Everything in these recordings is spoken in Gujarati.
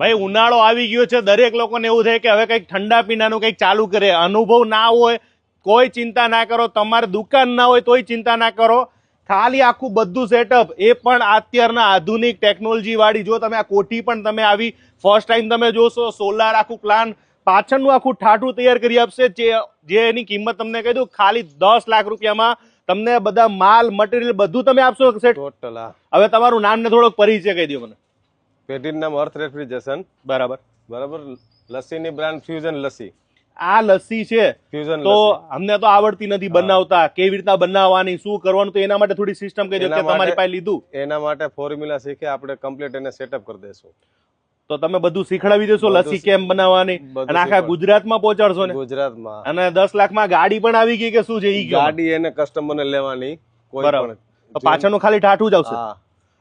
ભાઈ ઉનાળો આવી ગયો છે દરેક લોકોને એવું થાય કે હવે કંઈક ઠંડા પીણાનું કંઈક ચાલુ કરે. અનુભવ ના હોય કોઈ ચિંતા ના કરો. તમારે દુકાન ના હોય તોય ચિંતા ના કરો. ખાલી આખું બધું સેટઅપ એ પણ અત્યારના આધુનિક ટેકનોલોજીવાળી જો તમે આ કોઠી પણ તમે આવી ફર્સ્ટ ટાઈમ તમે જોશો સોલાર આખું પ્લાન પાછળનું આખું ઠાઠું તૈયાર કરી આપશે જે જે એની કિંમત તમને કહી દઉં ખાલી દસ લાખ રૂપિયામાં તમને બધા માલ મટીરિયલ બધું તમે આપશો સેટ ટોટલ હવે તમારું નામને થોડોક પરિચય કહી દો મને. પેઢીનું નામ અર્થ રેફ્રિજરેશન. બરાબર. બરાબર? લસ્સીની બ્રાન્ડ ફ્યુઝન લસ્સી. આ લસ્સી છે. ફ્યુઝન તો અમને તો આવડતી નથી બનાવતા. કેવી રીતના બનાવવાની શું કરવાનું તો એના માટે થોડી સિસ્ટમ કહી દો કે તમારી પાસે લીધું. એના માટે ફોર્મ્યુલા શીખે આપણે કમ્પ્લીટ એને સેટઅપ કરી દેશું તો તમે બધું શીખડાવી દેશો લસ્સી કેમ બનાવવાની? અને આખા ગુજરાતમાં પહોંચાડશો ને? ગુજરાતમાં. અને દસ લાખમાં ગાડી પણ આવી ગઈ કે શું છે એ ગાડી એને કસ્ટમરને લેવાની કોઈ બરાબર. પણ પાછળનું ખાલી ઠાઠું જ આવશે.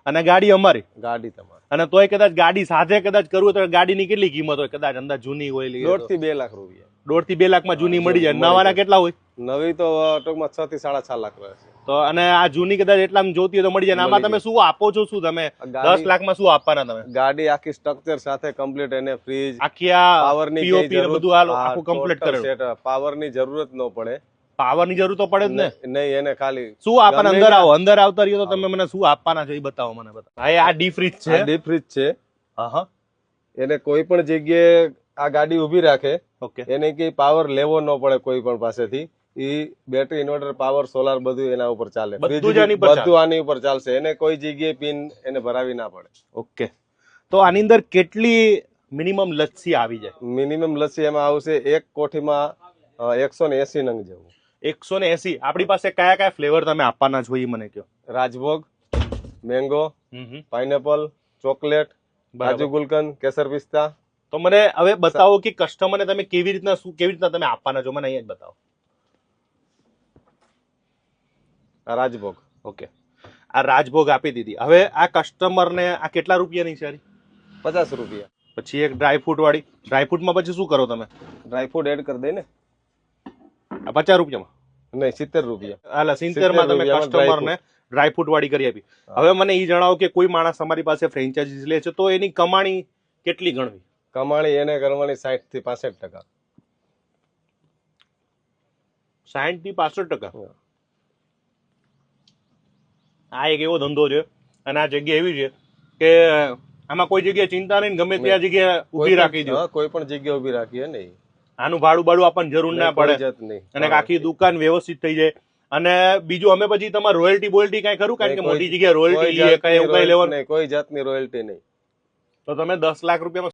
અને ગાડી અમારી. ગાડી તમારી. અને તોય કદાચ ગાડી સાથે કદાચ કરવું તો ગાડીની કેટલી કિંમત હોય? કદાચ અંદાજ જૂની હોય દોઢથી બે લાખ રૂપિયા. દોઢથી બે લાખમાં જૂની મળી જાય. નવાના કેટલા હોય? નવી તો ટૂંકમાં છ થી સાડા છ લાખ રહે છે. તો અને આ જૂની કદાચ એટલા જોતી હોય તો મળી જાય. આમાં તમે શું આપો છો? શું તમે? દસ લાખ લાખમાં શું આપવાના તમે? ગાડી આખી સ્ટ્રક્ચર સાથે કમ્પ્લીટ એને ફ્રીજ આખી આ પાવરની બધું આખું કમ્પ્લીટ કરે પાવરની જરૂરત ન પડે. પાવરની જરૂર તો પડે જ ને. નહીં એને ખાલી શું આપવાના અંદર આવો? અંદર આવતા રહ્યો તો તમે મને શું આપવાના છે એ બતાવો મને બતાવો હા આ ડી ફ્રીજ છે. ડીપ ફ્રીજ છે. હા એને કોઈ પણ જગ્યાએ આ ગાડી ઊભી રાખે. ઓકે. એને કઈ પાવર લેવો ન પડે કોઈ પણ પાસેથી. એ બેટરી ઇન્વર્ટર પાવર સોલાર બધું એના ઉપર ચાલે. બધું આની ઉપર ચાલશે. એને કોઈ જગ્યાએ પિન એને ભરાવી ના પડે. ઓકે. તો આની અંદર કેટલી મિનિમમ લચ્છી આવી જાય? મિનિમમ લસ્સી એમાં આવશે એક કોઠીમાં એકસો ને એસી નંગ જેવું. એકસો ને એસી. આપણી પાસે કયા કયા ફ્લેવર તમે આપવાના છો એ મને કહો. રાજભોગ મેંગો. પાઇનેપલ ચોકલેટ બાજુ કાજુ ગુલકંદ કેસર પિસ્તા. તો મને હવે બતાવો કે કસ્ટમરને તમે કેવી રીતના શું કેવી રીતના તમે આપવાના છો? મને અહીંયા જ બતાવો. આ રાજભોગ. ઓકે. આ રાજભોગ આપી દીધી. હવે આ કસ્ટમરને આ કેટલા રૂપિયાની છે? પચાસ રૂપિયા. પછી એક ડ્રાયફ્રૂટ વાળી. ડ્રાયફ્રૂટમાં પછી શું કરો તમે? ડ્રાયફ્રૂટ એડ કરી દઈ ને. પચાસ રૂપિયામાં? નહીં સિત્તેર રૂપિયા. હાલા સિત્તેરમાં તમે રૂપિયામાં કસ્ટમરને ડ્રાયફ્રૂટ વાળી કરી આપી. હવે મને એ જણાવો કે કોઈ માણસ તમારી પાસે ફ્રેન્ચાઇઝીસ લે છે તો એની કમાણી કેટલી ગણવી? કમાણી એને કરવાની સાઠથી પાસઠ ટકા. સાઠથી પાસઠ ટકા? આ એક એવો ધંધો છે અને આ જગ્યા એવી છે કે આમાં કોઈ જગ્યાએ ચિંતા નહીં ગમે ત્યાં જગ્યાએ ઊભી રાખી દો. કોઈ પણ જગ્યાએ ઊભી રાખીએ નહીં. આનું ભાડું ભાડું આપણને જરૂર ના પડે. અને આખી દુકાન વ્યવસ્થિત થઈ જાય. અને બીજું અમે પછી તમારે રોયલ્ટી બોયલ્ટી કઈ કરું કારણ કે મોટી જગ્યાએ રોયલ્ટી કોઈ એવું કઈ લેવાનું? નહીં, કોઈ જાતની રોયલ્ટી નહીં. તો તમે દસ લાખ રૂપિયામાં